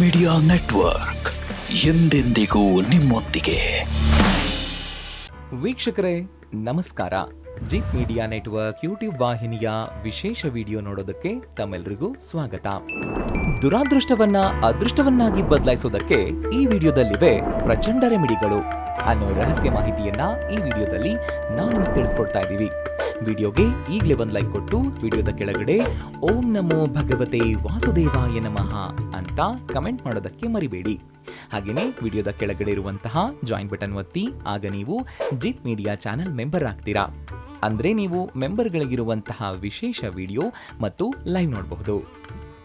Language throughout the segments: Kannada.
ಮೀಡಿಯಾ ನೆಟ್ವರ್ಕ್ ಎಂದೆಂದಿಗೂ ನಿಮ್ಮೊಂದಿಗೆ. ವೀಕ್ಷಕರೇ, ನಮಸ್ಕಾರ. ಜಿಪ್ ಮೀಡಿಯಾ ನೆಟ್ವರ್ಕ್ ಯೂಟ್ಯೂಬ್ ವಾಹಿನಿಯ ವಿಶೇಷ ವಿಡಿಯೋ ನೋಡೋದಕ್ಕೆ ತಮ್ಮೆಲ್ಲರಿಗೂ ಸ್ವಾಗತ. ದುರಾದೃಷ್ಟವನ್ನ, ಅದೃಷ್ಟವನ್ನಾಗಿ ಬದಲಾಯಿಸೋದಕ್ಕೆ ಈ ವಿಡಿಯೋದಲ್ಲಿವೆ ಪ್ರಚಂಡ ರೆಮಿಡಿಗಳು. ಅನ್ನೋ ರಹಸ್ಯ ಮಾಹಿತಿಯನ್ನ ಈ ವಿಡಿಯೋದಲ್ಲಿ ನಾನು ನಿಮಗೆ ತಿಳಿಸ್ಕೊಡ್ತಾ ಇದ್ದೀವಿ. ವಿಡಿಯೋಗೆ ಈಗಲೇ ಒಂದು ಲೈಕ್ ಕೊಟ್ಟು ವಿಡಿಯೋದ ಕೆಳಗಡೆ ಓಂ ನಮೋ ಭಗವತೆ ವಾಸುದೇವಾಯ ನಮಃ ಅಂತ ಕಮೆಂಟ್ ಮಾಡೋದಕ್ಕೆ ಮರಿಬೇಡಿ. ಹಾಗೆಯೇ ವಿಡಿಯೋದ ಕೆಳಗಡೆ ಇರುವಂತಹ ಜಾಯಿನ್ ಬಟನ್ ಒತ್ತಿ, ಆಗ ನೀವು ಜಿತ್ ಮೀಡಿಯಾ ಚಾನೆಲ್ ಮೆಂಬರ್ ಆಗ್ತೀರಾ. ಅಂದ್ರೆ ನೀವು ಮೆಂಬರ್ಗಳಿಗಿರುವಂತಹ ವಿಶೇಷ ವಿಡಿಯೋ ಮತ್ತು ಲೈವ್ ನೋಡಬಹುದು.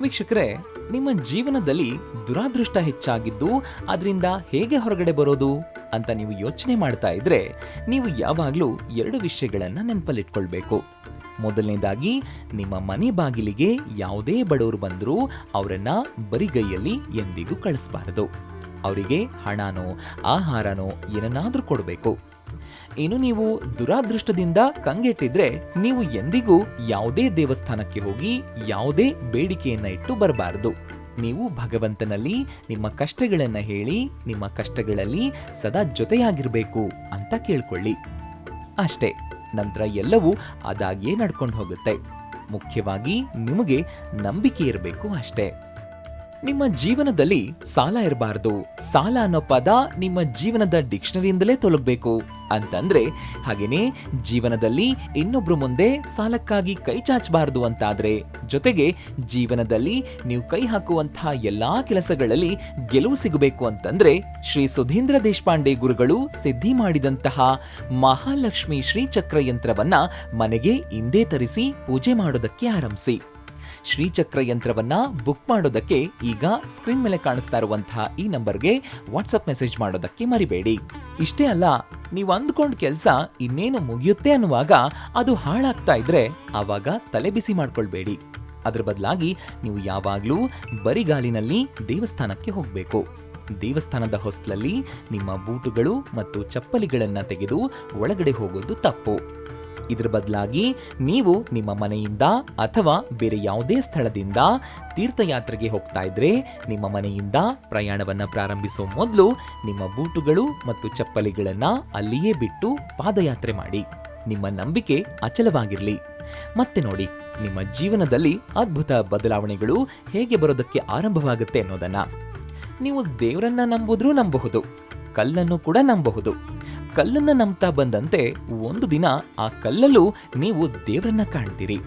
ವೀಕ್ಷಕರೇ, ನಿಮ್ಮ ಜೀವನದಲ್ಲಿ ದುರಾದೃಷ್ಟ ಹೆಚ್ಚಾಗಿದ್ದು, ಅದರಿಂದ ಹೇಗೆ ಹೊರಗಡೆ ಬರೋದು? ಅಂತ ನೀವು ಯೋಚನೆ ಮಾಡ್ತಾ ಇದ್ರೆ ನೀವು ಯಾವಾಗಲೂ ಎರಡು ವಿಷಯಗಳನ್ನು ನೆನಪಲ್ಲಿಟ್ಕೊಳ್ಬೇಕು. ಮೊದಲನೇದಾಗಿ, ನಿಮ್ಮ ಮನೆ ಬಾಗಿಲಿಗೆ ಯಾವುದೇ ಬಡವರು ಬಂದರೂ ಅವರನ್ನ ಬರಿಗೈಯಲ್ಲಿ ಎಂದಿಗೂ ಕಳಿಸಬಾರದು. ಅವರಿಗೆ ಹಣನೋ, ಆಹಾರನೋ ಏನನ್ನಾದರೂ ಕೊಡಬೇಕು. ಇನ್ನು ನೀವು ದುರಾದೃಷ್ಟದಿಂದ ಕಂಗೆಟ್ಟಿದ್ರೆ ನೀವು ಎಂದಿಗೂ ಯಾವುದೇ ದೇವಸ್ಥಾನಕ್ಕೆ ಹೋಗಿ ಯಾವುದೇ ಬೇಡಿಕೆಯನ್ನ ಇಟ್ಟು ಬರಬಾರದು. ನೀವು ಭಗವಂತನಲ್ಲಿ ನಿಮ್ಮ ಕಷ್ಟಗಳನ್ನ ಹೇಳಿ, ನಿಮ್ಮ ಕಷ್ಟಗಳಲ್ಲಿ ಸದಾ ಜೊತೆಯಾಗಿರ್ಬೇಕು ಅಂತ ಕೇಳ್ಕೊಳ್ಳಿ. ಅಷ್ಟೇ, ನಂತರ ಎಲ್ಲವೂ ಅದಾಗಿಯೇ ನಡ್ಕೊಂಡು ಹೋಗುತ್ತೆ. ಮುಖ್ಯವಾಗಿ ನಿಮಗೆ ನಂಬಿಕೆ ಇರಬೇಕು ಅಷ್ಟೇ. ನಿಮ್ಮ ಜೀವನದಲ್ಲಿ ಸಾಲ ಇರಬಾರದು. ಸಾಲ ಅನ್ನೋ ಪದ ನಿಮ್ಮ ಜೀವನದ ಡಿಕ್ಷನರಿಯಿಂದಲೇ ತೊಲಗಬೇಕು. ಅಂತಂದ್ರೆ, ಹಾಗೇನೆ ಜೀವನದಲ್ಲಿ ಇನ್ನೊಬ್ರು ಮುಂದೆ ಸಾಲಕ್ಕಾಗಿ ಕೈ ಚಾಚಬಾರದು ಅಂತಾದ್ರೆ, ಜೊತೆಗೆ ಜೀವನದಲ್ಲಿ ನೀವು ಕೈ ಹಾಕುವಂತಹ ಎಲ್ಲಾ ಕೆಲಸಗಳಲ್ಲಿ ಗೆಲುವು ಸಿಗಬೇಕು ಅಂತಂದ್ರೆ, ಶ್ರೀ ಸುಧೀಂದ್ರ ದೇಶಪಾಂಡೆ ಗುರುಗಳು ಸಿದ್ಧಿ ಮಾಡಿದಂತಹ ಮಹಾಲಕ್ಷ್ಮಿ ಶ್ರೀಚಕ್ರ ಯಂತ್ರವನ್ನ ಮನೆಗೆ ಇಂದೇ ತರಿಸಿ ಪೂಜೆ ಮಾಡೋದಕ್ಕೆ ಆರಂಭಿಸಿ. ಶ್ರೀಚಕ್ರ ಯಂತ್ರವನ್ನ ಬುಕ್ ಮಾಡೋದಕ್ಕೆ ಈಗ ಸ್ಕ್ರೀನ್ ಮೇಲೆ ಕಾಣಿಸ್ತಾ ಇರುವಂತಹ ಈ ನಂಬರ್ಗೆ ವಾಟ್ಸಪ್ ಮೆಸೇಜ್ ಮಾಡೋದಕ್ಕೆ ಮರಿಬೇಡಿ. ಇಷ್ಟೇ ಅಲ್ಲ, ನೀವು ಅಂದ್ಕೊಂಡ್ ಕೆಲಸ ಇನ್ನೇನು ಮುಗಿಯುತ್ತೆ ಅನ್ನುವಾಗ ಅದು ಹಾಳಾಗ್ತಾ ಇದ್ರೆ ಆವಾಗ ತಲೆ ಬಿಸಿ ಮಾಡ್ಕೊಳ್ಬೇಡಿ. ಅದರ ಬದಲಾಗಿ ನೀವು ಯಾವಾಗಲೂ ಬರಿಗಾಲಿನಲ್ಲಿ ದೇವಸ್ಥಾನಕ್ಕೆ ಹೋಗಬೇಕು. ದೇವಸ್ಥಾನದ ಹೊಸ್ಲಲ್ಲಿ ನಿಮ್ಮ ಬೂಟುಗಳು ಮತ್ತು ಚಪ್ಪಲಿಗಳನ್ನು ತೆಗೆದು ಒಳಗಡೆ ಹೋಗೋದು ತಪ್ಪು. ಇದ್ರ ಬದಲಾಗಿ ನೀವು ನಿಮ್ಮ ಮನೆಯಿಂದ ಅಥವಾ ಬೇರೆ ಯಾವುದೇ ಸ್ಥಳದಿಂದ ತೀರ್ಥಯಾತ್ರೆಗೆ ಹೋಗ್ತಾ ಇದ್ರೆ ನಿಮ್ಮ ಮನೆಯಿಂದ ಪ್ರಯಾಣವನ್ನು ಪ್ರಾರಂಭಿಸೋ ಮೊದಲು ನಿಮ್ಮ ಬೂಟುಗಳು ಮತ್ತು ಚಪ್ಪಲಿಗಳನ್ನು ಅಲ್ಲಿಯೇ ಬಿಟ್ಟು ಪಾದಯಾತ್ರೆ ಮಾಡಿ. ನಿಮ್ಮ ನಂಬಿಕೆ ಅಚಲವಾಗಿರಲಿ. ಮತ್ತೆ ನೋಡಿ, ನಿಮ್ಮ ಜೀವನದಲ್ಲಿ ಅದ್ಭುತ ಬದಲಾವಣೆಗಳು ಹೇಗೆ ಬರೋದಕ್ಕೆ ಆರಂಭವಾಗುತ್ತೆ ಅನ್ನೋದನ್ನ. ನೀವು ದೇವರನ್ನ ನಂಬುದ್ರೂ ನಂಬಬಹುದು ಕಲ್ಲನ್ನು ಕೂಡ ನಂಬಬಹುದು ಕಲ್ಲನ್ನ ನಂಬ್ತಾ ಬಂದಂತೆ ಒಂದು ದಿನ ಆ ಕಲ್ಲಲ್ಲೂ ನೀವು ದೇವರನ್ನ ಕಾಣ್ತೀರಿ.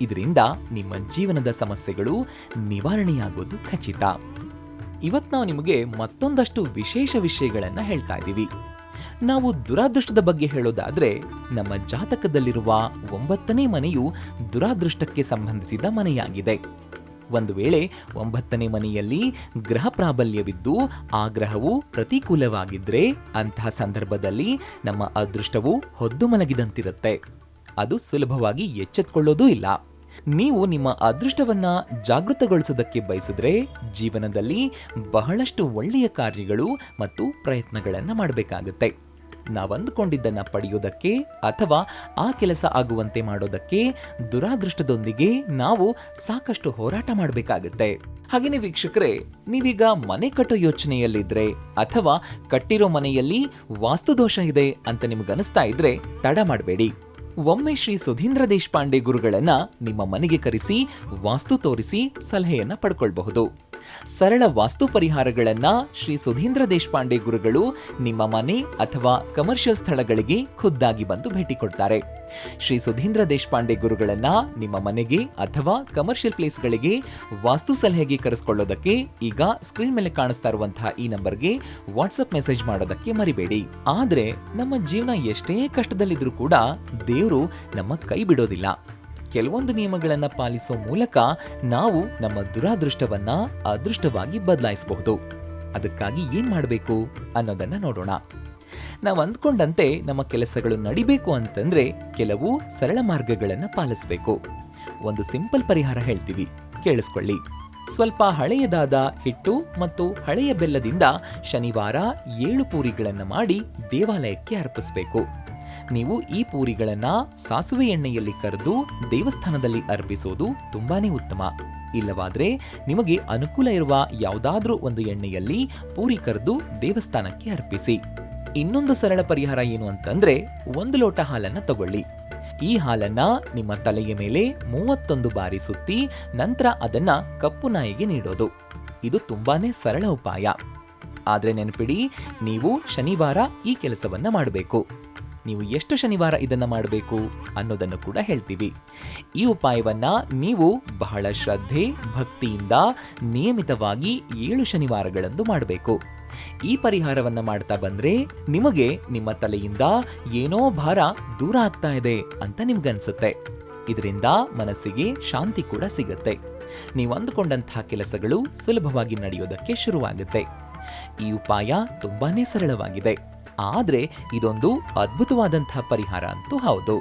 ಇದರಿಂದ ನಿಮ್ಮ ಜೀವನದ ಸಮಸ್ಯೆಗಳು ನಿವಾರಣೆಯಾಗೋದು ಖಚಿತ. ಇವತ್ತು ನಾವು ನಿಮಗೆ ಮತ್ತೊಂದಷ್ಟು ವಿಶೇಷ ವಿಷಯಗಳನ್ನ ಹೇಳ್ತಾ ಇದ್ದೀವಿ. ನಾವು ದುರಾದೃಷ್ಟದ ಬಗ್ಗೆ ಹೇಳೋದಾದ್ರೆ, ನಮ್ಮ ಜಾತಕದಲ್ಲಿರುವ ಒಂಬತ್ತನೇ ಮನೆಯು ದುರಾದೃಷ್ಟಕ್ಕೆ ಸಂಬಂಧಿಸಿದ ಮನೆಯಾಗಿದೆ. ಒಂದು ವೇಳೆ ಒಂಬತ್ತನೇ ಮನೆಯಲ್ಲಿ ಗ್ರಹ ಪ್ರಾಬಲ್ಯವಿದ್ದು ಆ ಗ್ರಹವು ಪ್ರತಿಕೂಲವಾಗಿದ್ರೆ ಅಂತಹ ಸಂದರ್ಭದಲ್ಲಿ ನಮ್ಮ ಅದೃಷ್ಟವು ಹೊದ್ದು ಮಲಗಿದಂತಿರುತ್ತೆ. ಅದು ಸುಲಭವಾಗಿ ಎಚ್ಚೆತ್ಕೊಳ್ಳೋದೂ ಇಲ್ಲ. ನೀವು ನಿಮ್ಮ ಅದೃಷ್ಟವನ್ನ ಜಾಗೃತಗೊಳಿಸೋದಕ್ಕೆ ಬಯಸಿದ್ರೆ ಜೀವನದಲ್ಲಿ ಬಹಳಷ್ಟು ಒಳ್ಳೆಯ ಕಾರ್ಯಗಳು ಮತ್ತು ಪ್ರಯತ್ನಗಳನ್ನು ಮಾಡಬೇಕಾಗುತ್ತೆ. ನಾವಂದುಕೊಂಡಿದ್ದನ್ನ ಪಡೆಯೋದಕ್ಕೆ ಅಥವಾ ಆ ಕೆಲಸ ಆಗುವಂತೆ ಮಾಡೋದಕ್ಕೆ ದುರಾದೃಷ್ಟದೊಂದಿಗೆ ನಾವು ಸಾಕಷ್ಟು ಹೋರಾಟ ಮಾಡಬೇಕಾಗುತ್ತೆ. ಹಾಗೇನೆ ವೀಕ್ಷಕರೇ, ನೀವೀಗ ಮನೆ ಕಟ್ಟೋ ಯೋಚನೆಯಲ್ಲಿದ್ರೆ ಅಥವಾ ಕಟ್ಟಿರೋ ಮನೆಯಲ್ಲಿ ವಾಸ್ತುದೋಷ ಇದೆ ಅಂತ ನಿಮ್ಗನಿಸ್ತಾ ಇದ್ರೆ ತಡ ಮಾಡಬೇಡಿ. ಒಮ್ಮೆ ಶ್ರೀ ಸುಧೀಂದ್ರ ದೇಶಪಾಂಡೆ ಗುರುಗಳನ್ನ ನಿಮ್ಮ ಮನೆಗೆ ಕರೆಸಿ, ವಾಸ್ತು ತೋರಿಸಿ ಸಲಹೆಯನ್ನ ಪಡ್ಕೊಳ್ಬಹುದು. ಸರಳ ವಾಸ್ತು ಪರಿಹಾರಗಳನ್ನು ಶ್ರೀ ಸುಧೀಂದ್ರ ದೇಶಪಾಂಡೆ ಗುರುಗಳು ನಿಮ್ಮ ಮನೆ ಅಥವಾ ಕಮರ್ಷಿಯಲ್ ಸ್ಥಳಗಳಿಗೆ ಖುದ್ದಾಗಿ ಬಂದು ಭೇಟಿ ಕೊಡ್ತಾರೆ. ಶ್ರೀ ಸುಧೀಂದ್ರ ದೇಶಪಾಂಡೆ ಗುರುಗಳನ್ನ ನಿಮ್ಮ ಮನೆಗೆ ಅಥವಾ ಕಮರ್ಷಿಯಲ್ ಪ್ಲೇಸ್ಗಳಿಗೆ ವಾಸ್ತು ಸಲಹೆಗೆ ಕರೆಸ್ಕೊಳ್ಳೋದಕ್ಕೆ ಈಗ ಸ್ಕ್ರೀನ್ ಮೇಲೆ ಕಾಣಿಸ್ತಾ ಇರುವಂತಹ ಈ ನಂಬರ್ಗೆ ವಾಟ್ಸಪ್ ಮೆಸೇಜ್ ಮಾಡೋದಕ್ಕೆ ಮರಿಬೇಡಿ. ಆದ್ರೆ ನಮ್ಮ ಜೀವನ ಎಷ್ಟೇ ಕಷ್ಟದಲ್ಲಿದ್ರೂ ಕೂಡ ದೇವರು ನಮ್ಮ ಕೈ ಬಿಡೋದಿಲ್ಲ. ಕೆಲವೊಂದು ನಿಯಮಗಳನ್ನು ಪಾಲಿಸೋ ಮೂಲಕ ನಾವು ನಮ್ಮ ದುರಾದೃಷ್ಟವನ್ನ ಅದೃಷ್ಟವಾಗಿ ಬದಲಾಯಿಸಬಹುದು. ಅದಕ್ಕಾಗಿ ಏನು ಮಾಡಬೇಕು ಅನ್ನೋದನ್ನ ನೋಡೋಣ. ನಾವು ಅಂದ್ಕೊಂಡಂತೆ ನಮ್ಮ ಕೆಲಸಗಳು ನಡಿಬೇಕು ಅಂತಂದ್ರೆ ಕೆಲವು ಸರಳ ಮಾರ್ಗಗಳನ್ನು ಪಾಲಿಸಬೇಕು. ಒಂದು ಸಿಂಪಲ್ ಪರಿಹಾರ ಹೇಳ್ತೀವಿ. ಕೇಳಿಸ್ಕೊಳ್ಳಿ. ಸ್ವಲ್ಪ ಹಳೆಯದಾದ ಹಿಟ್ಟು ಮತ್ತು ಹಳೆಯ ಬೆಲ್ಲದಿಂದ ಶನಿವಾರ ಏಳು ಪೂರಿಗಳನ್ನು ಮಾಡಿ ದೇವಾಲಯಕ್ಕೆ ಅರ್ಪಿಸಬೇಕು. ನೀವು ಈ ಪೂರಿಗಳನ್ನ ಸಾಸುವೆ ಎಣ್ಣೆಯಲ್ಲಿ ಕರೆದು ದೇವಸ್ಥಾನದಲ್ಲಿ ಅರ್ಪಿಸೋದು ತುಂಬಾನೇ ಉತ್ತಮ. ಇಲ್ಲವಾದರೆ ನಿಮಗೆ ಅನುಕೂಲ ಇರುವ ಯಾವುದಾದ್ರೂ ಒಂದು ಎಣ್ಣೆಯಲ್ಲಿ ಪೂರಿ ಕರೆದು ದೇವಸ್ಥಾನಕ್ಕೆ ಅರ್ಪಿಸಿ. ಇನ್ನೊಂದು ಸರಳ ಪರಿಹಾರ ಏನು ಅಂತಂದ್ರೆ ಒಂದು ಲೋಟ ಹಾಲನ್ನ ತಗೊಳ್ಳಿ. ಈ ಹಾಲನ್ನ ನಿಮ್ಮ ತಲೆಯ ಮೇಲೆ ಮೂವತ್ತೊಂದು ಬಾರಿ ಸುತ್ತಿ ನಂತರ ಅದನ್ನ ಕಪ್ಪು ನಾಯಿಗೆ ನೀಡೋದು. ಇದು ತುಂಬಾನೇ ಸರಳ ಉಪಾಯ. ಆದ್ರೆ ನೆನಪಿಡಿ, ನೀವು ಶನಿವಾರ ಈ ಕೆಲಸವನ್ನ ಮಾಡಬೇಕು. ನೀವು ಎಷ್ಟು ಶನಿವಾರ ಇದನ್ನು ಮಾಡಬೇಕು ಅನ್ನೋದನ್ನು ಕೂಡ ಹೇಳ್ತೀವಿ. ಈ ಉಪಾಯವನ್ನ ನೀವು ಬಹಳ ಶ್ರದ್ಧೆ, ಭಕ್ತಿಯಿಂದ ನಿಯಮಿತವಾಗಿ ಏಳು ಶನಿವಾರಗಳಂದು ಮಾಡಬೇಕು. ಈ ಪರಿಹಾರವನ್ನ ಮಾಡ್ತಾ ಬಂದರೆ ನಿಮಗೆ ನಿಮ್ಮ ತಲೆಯಿಂದ ಏನೋ ಭಾರ ದೂರ ಆಗ್ತಾ ಇದೆ ಅಂತ ನಿಮ್ಗನ್ಸುತ್ತೆ. ಇದರಿಂದ ಮನಸ್ಸಿಗೆ ಶಾಂತಿ ಕೂಡ ಸಿಗುತ್ತೆ. ನೀವು ಅಂದುಕೊಂಡಂತಹ ಕೆಲಸಗಳು ಸುಲಭವಾಗಿ ನಡೆಯೋದಕ್ಕೆ ಶುರುವಾಗುತ್ತೆ. ಈ ಉಪಾಯ ತುಂಬಾನೇ ಸರಳವಾಗಿದೆ. ಆದ್ರೆ ಇದೊಂದು ಅದ್ಭುತವಾದಂಥ ಪರಿಹಾರ ಅಂತೂ ಹೌದು.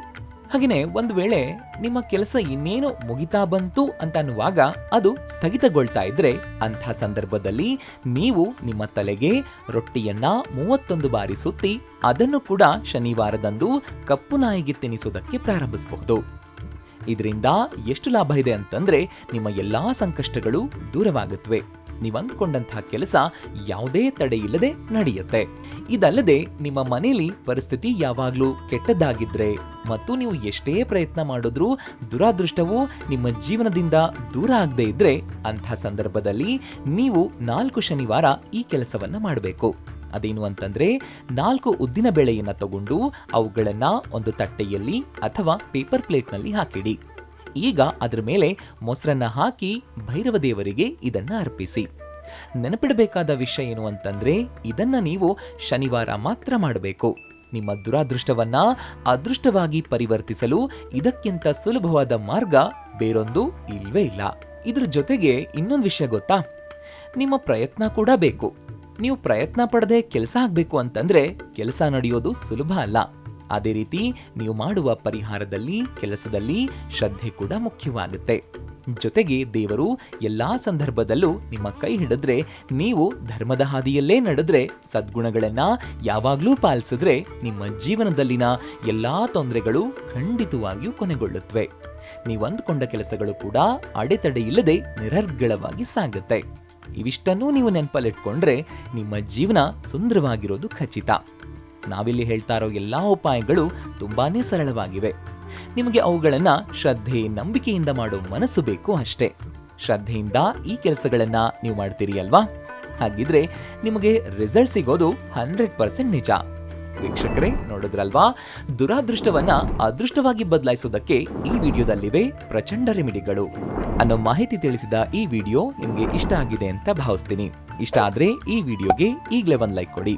ಹಾಗೆಯೇ ಒಂದು ವೇಳೆ ನಿಮ್ಮ ಕೆಲಸ ಇನ್ನೇನು ಮುಗಿತಾ ಬಂತು ಅಂತ ಅನ್ನುವಾಗ ಅದು ಸ್ಥಗಿತಗೊಳ್ತಾ ಇದ್ರೆ ಅಂಥ ಸಂದರ್ಭದಲ್ಲಿ ನೀವು ನಿಮ್ಮ ತಲೆಗೆ ರೊಟ್ಟಿಯನ್ನ ಮೂವತ್ತೊಂದು ಬಾರಿ ಸುತ್ತಿ ಅದನ್ನು ಕೂಡ ಶನಿವಾರದಂದು ಕಪ್ಪು ನಾಯಿಗೆ ತಿನ್ನಿಸೋದಕ್ಕೆ ಪ್ರಾರಂಭಿಸಬಹುದು. ಇದರಿಂದ ಎಷ್ಟು ಲಾಭ ಇದೆ ಅಂತಂದ್ರೆ ನಿಮ್ಮ ಎಲ್ಲಾ ಸಂಕಷ್ಟಗಳು ದೂರವಾಗುತ್ತವೆ ನೀವು ಅಂದ್ಕೊಂಡಂತಹ ಕೆಲಸ ಯಾವುದೇ ತಡೆ ಇಲ್ಲದೆ ನಡೆಯುತ್ತೆ. ಇದಲ್ಲದೆ ನಿಮ್ಮ ಮನೆಯಲ್ಲಿ ಪರಿಸ್ಥಿತಿ ಯಾವಾಗಲೂ ಕೆಟ್ಟದ್ದಾಗಿದ್ರೆ ಮತ್ತು ನೀವು ಎಷ್ಟೇ ಪ್ರಯತ್ನ ಮಾಡಿದ್ರೂ ದುರಾದೃಷ್ಟವು ನಿಮ್ಮ ಜೀವನದಿಂದ ದೂರ ಆಗದೇ ಇದ್ರೆ ಅಂಥ ಸಂದರ್ಭದಲ್ಲಿ ನೀವು ನಾಲ್ಕು ಶನಿವಾರ ಈ ಕೆಲಸವನ್ನ ಮಾಡಬೇಕು. ಅದೇನು ಅಂತಂದ್ರೆ ನಾಲ್ಕು ಉದ್ದಿನ ಬೆಳೆಯನ್ನು ತಗೊಂಡು ಅವುಗಳನ್ನ ಒಂದು ತಟ್ಟೆಯಲ್ಲಿ ಅಥವಾ ಪೇಪರ್ ಪ್ಲೇಟ್ನಲ್ಲಿ ಹಾಕಿಡಿ. ಈಗ ಅದರ ಮೇಲೆ ಮೊಸರನ್ನ ಹಾಕಿ ಭೈರವ ದೇವರಿಗೆ ಇದನ್ನ ಅರ್ಪಿಸಿ. ನೆನಪಿಡಬೇಕಾದ ವಿಷಯ ಏನು ಅಂತಂದ್ರೆ, ಇದನ್ನ ನೀವು ಶನಿವಾರ ಮಾತ್ರ ಮಾಡಬೇಕು. ನಿಮ್ಮ ದುರಾದೃಷ್ಟವನ್ನ ಅದೃಷ್ಟವಾಗಿ ಪರಿವರ್ತಿಸಲು ಇದಕ್ಕಿಂತ ಸುಲಭವಾದ ಮಾರ್ಗ ಬೇರೊಂದು ಇಲ್ವೇ ಇಲ್ಲ. ಇದ್ರ ಜೊತೆಗೆ ಇನ್ನೊಂದು ವಿಷಯ ಗೊತ್ತಾ? ನಿಮ್ಮ ಪ್ರಯತ್ನ ಕೂಡ ಬೇಕು. ನೀವು ಪ್ರಯತ್ನ ಪಡದೆ ಕೆಲಸ ಆಗಬೇಕು ಅಂತಂದ್ರೆ ಕೆಲಸ ನಡೆಯೋದು ಸುಲಭ ಅಲ್ಲ. ಅದೇ ರೀತಿ ನೀವು ಮಾಡುವ ಪರಿಹಾರದಲ್ಲಿ, ಕೆಲಸದಲ್ಲಿ ಶ್ರದ್ಧೆ ಕೂಡ ಮುಖ್ಯವಾಗುತ್ತೆ. ಜೊತೆಗೆ ದೇವರು ಎಲ್ಲಾ ಸಂದರ್ಭದಲ್ಲೂ ನಿಮ್ಮ ಕೈ ಹಿಡಿದ್ರೆ, ನೀವು ಧರ್ಮದ ಹಾದಿಯಲ್ಲೇ ನಡೆದ್ರೆ, ಸದ್ಗುಣಗಳನ್ನ ಯಾವಾಗಲೂ ಪಾಲಿಸಿದ್ರೆ ನಿಮ್ಮ ಜೀವನದಲ್ಲಿನ ಎಲ್ಲಾ ತೊಂದರೆಗಳು ಖಂಡಿತವಾಗಿಯೂ ಕೊನೆಗೊಳ್ಳುತ್ತವೆ. ನೀವು ಅಂದುಕೊಂಡ ಕೆಲಸಗಳು ಕೂಡ ಅಡೆತಡೆ ಇಲ್ಲದೆ ನಿರರ್ಗಳವಾಗಿ ಸಾಗುತ್ತೆ. ಇವಿಷ್ಟನ್ನೂ ನೀವು ನೆನಪಲ್ಲಿಟ್ಕೊಂಡ್ರೆ ನಿಮ್ಮ ಜೀವನ ಸುಂದರವಾಗಿರೋದು ಖಚಿತ. ನಾವಿಲ್ಲಿ ಹೇಳ್ತಾ ಇರೋ ಎಲ್ಲಾ ಉಪಾಯಗಳು ತುಂಬಾನೇ ಸರಳವಾಗಿವೆ. ನಿಮಗೆ ಅವುಗಳನ್ನ ಶ್ರದ್ಧೆ, ನಂಬಿಕೆಯಿಂದ ಮಾಡೋ ಮನಸ್ಸು ಬೇಕು ಅಷ್ಟೇ. ಶ್ರದ್ಧೆಯಿಂದ ಈ ಕೆಲಸಗಳನ್ನ ನೀವು ಮಾಡ್ತೀರಿ ಅಲ್ವಾ? ಹಾಗಿದ್ರೆ ನಿಮಗೆ ರಿಸಲ್ಟ್ ಸಿಗೋದು ಹಂಡ್ರೆಡ್ ಪರ್ಸೆಂಟ್ ನಿಜ. ವೀಕ್ಷಕರೇ, ನೋಡಿದ್ರಲ್ವಾ? ದುರಾದೃಷ್ಟವನ್ನ ಅದೃಷ್ಟವಾಗಿ ಬದಲಾಯಿಸೋದಕ್ಕೆ ಈ ವಿಡಿಯೋದಲ್ಲಿವೆ ಪ್ರಚಂಡ ರೆಮಿಡಿಗಳು. ಅನ್ನೋ ಮಾಹಿತಿ ತಿಳಿಸಿದ ಈ ವಿಡಿಯೋ ನಿಮಗೆ ಇಷ್ಟ ಆಗಿದೆ ಅಂತ ಭಾವಿಸ್ತೀನಿ. ಇಷ್ಟ ಆದ್ರೆ ಈ ವಿಡಿಯೋಗೆ ಈಗಲೇ ಒಂದು ಲೈಕ್ ಕೊಡಿ.